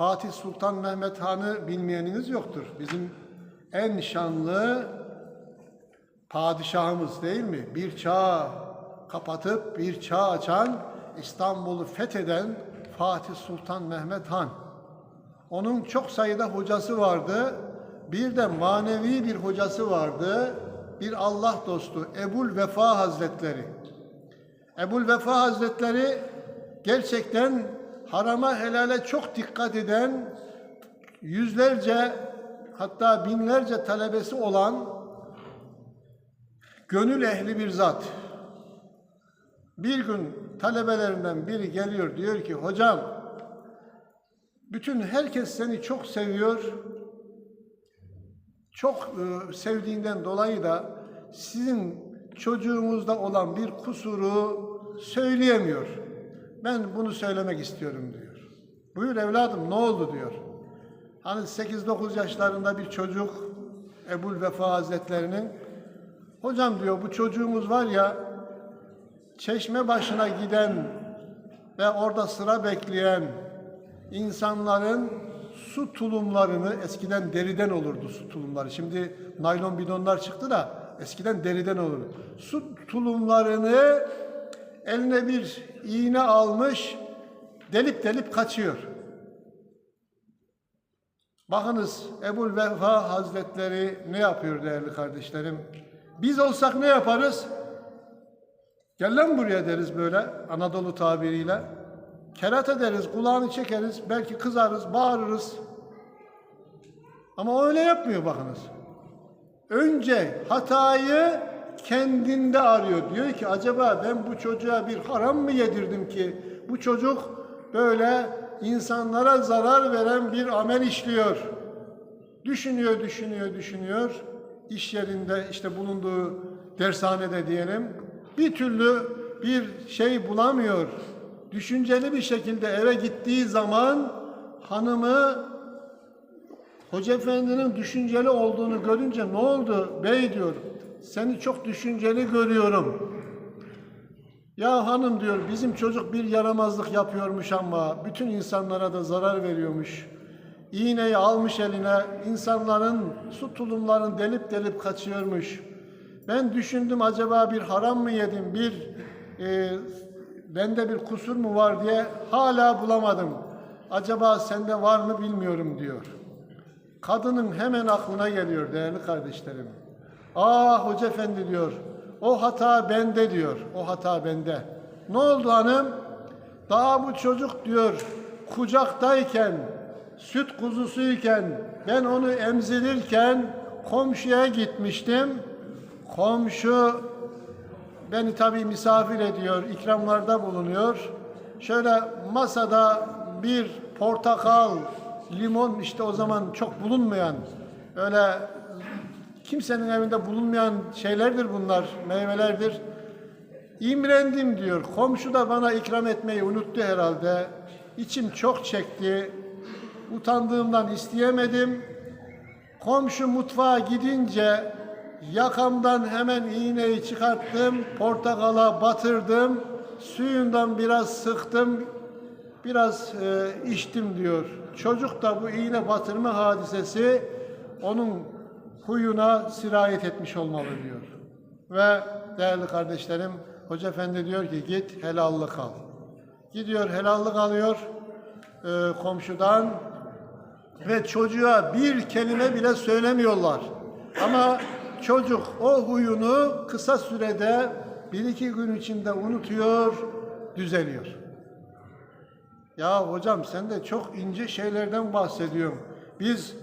Fatih Sultan Mehmet Han'ı bilmeyeniniz yoktur. Bizim en şanlı padişahımız değil mi? Bir çağ kapatıp bir çağ açan, İstanbul'u fetheden Fatih Sultan Mehmet Han. Onun çok sayıda hocası vardı. Bir de manevi bir hocası vardı. Bir Allah dostu Ebul Vefa Hazretleri. Ebul Vefa Hazretleri gerçekten harama helale çok dikkat eden yüzlerce hatta binlerce talebesi olan gönül ehli bir zat. Bir gün talebelerinden biri geliyor diyor ki hocam bütün herkes seni çok seviyor. Çok e, sevdiğinden dolayı da sizin çocuğunuzda olan bir kusuru söyleyemiyor. Ben bunu söylemek istiyorum diyor. Buyur evladım ne oldu diyor. Hani 8-9 yaşlarında bir çocuk Ebul Vefa Hazretlerinin hocam diyor bu çocuğumuz var ya çeşme başına giden ve orada sıra bekleyen insanların su tulumlarını eskiden deriden olurdu su tulumları. Şimdi naylon bidonlar çıktı da eskiden deriden olurdu. Su tulumlarını eline bir iğne almış delip delip kaçıyor. Bakınız Ebul Vefa Hazretleri ne yapıyor değerli kardeşlerim? Biz olsak ne yaparız? Gel lan buraya deriz böyle Anadolu tabiriyle. Kerata deriz, kulağını çekeriz, belki kızarız, bağırırız. Ama o öyle yapmıyor bakınız. Önce hatayı kendinde arıyor. Diyor ki acaba ben bu çocuğa bir haram mı yedirdim ki bu çocuk böyle insanlara zarar veren bir amel işliyor. Düşünüyor, düşünüyor, düşünüyor. İş yerinde işte bulunduğu dershanede diyelim bir türlü bir şey bulamıyor. Düşünceli bir şekilde eve gittiği zaman hanımı Hoca Efendi'nin düşünceli olduğunu görünce ne oldu bey diyor. Seni çok düşünceli görüyorum. Ya hanım diyor bizim çocuk bir yaramazlık yapıyormuş ama bütün insanlara da zarar veriyormuş. İğneyi almış eline insanların su tulumlarını delip delip kaçıyormuş. Ben düşündüm acaba bir haram mı yedim bir e, bende bir kusur mu var diye hala bulamadım. Acaba sende var mı bilmiyorum diyor. Kadının hemen aklına geliyor değerli kardeşlerim. Ah hoca efendi diyor. O hata bende diyor. O hata bende. Ne oldu hanım? Daha bu çocuk diyor kucaktayken, süt kuzusuyken, ben onu emzirirken komşuya gitmiştim. Komşu beni tabii misafir ediyor, ikramlarda bulunuyor. Şöyle masada bir portakal, limon işte o zaman çok bulunmayan öyle kimsenin evinde bulunmayan şeylerdir bunlar, meyvelerdir. İmrendim diyor. Komşu da bana ikram etmeyi unuttu herhalde. İçim çok çekti. Utandığımdan isteyemedim. Komşu mutfağa gidince yakamdan hemen iğneyi çıkarttım. Portakala batırdım. Suyundan biraz sıktım. Biraz e, içtim diyor. Çocuk da bu iğne batırma hadisesi onun huyuna sirayet etmiş olmalı diyor. Ve değerli kardeşlerim, Hoca Efendi diyor ki git helallık al. Gidiyor helallık alıyor e, komşudan ve çocuğa bir kelime bile söylemiyorlar. Ama çocuk o huyunu kısa sürede bir iki gün içinde unutuyor, düzeliyor. Ya hocam sen de çok ince şeylerden bahsediyorsun. Biz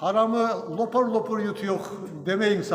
haramı lopar lopar yutuyor demeyin sakın.